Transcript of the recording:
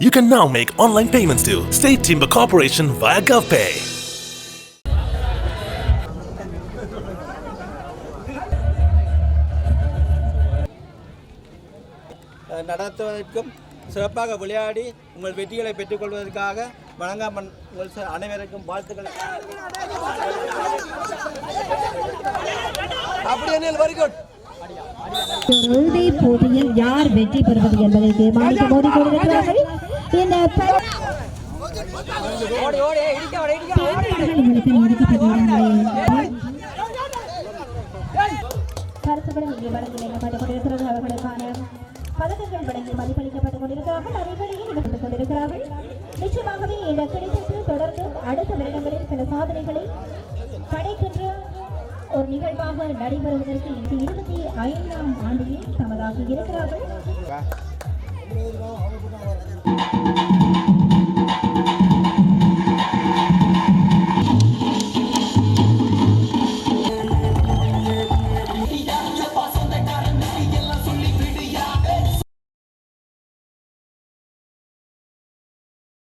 You can now make online payments to State Timber Corporation via GovPay. நடத்துவதற்கும் சிறப்பாக விளையாடி உங்கள் வெற்றிகளை பெற்றுக்கொள்வதற்காக வணங்காமன் உங்கள் அனைவருக்கும் வாழ்த்துக்களை. அப்படி என்ன வெரி குட் போட்டியில் யார் வெற்றி பெறுவது என்பதை தீர்மானிக்க மோதிக்கொண்டிருக்கிறார்கள் இந்த ப- பயிற்சியாளர்கள் கருத்துக்கள் இங்கே வழங்கி வைக்கப்பட்டுக் கொண்டிருக்கிறது அவர்களுக்கான பதக்கங்கள் வழங்கி மதிப்பளிக்கப்பட்டுக் கொண்டிருக்கிறார்கள் அறிவழியில் ஈடுபட்டுக் கொண்டிருக்கிறார்கள் நிச்சயமாகவே இந்த கிடைத்தது தொடர்ந்து அடுத்த வருடங்களில் சில சாதனைகளை படைக்கின்ற ஒரு நிகழ்வாக நடைபெறுவதற்கு இது இருபத்தி ஐந்தாம் ஆண்டில் தமதாகி இருக்கிறார்கள் Thank you.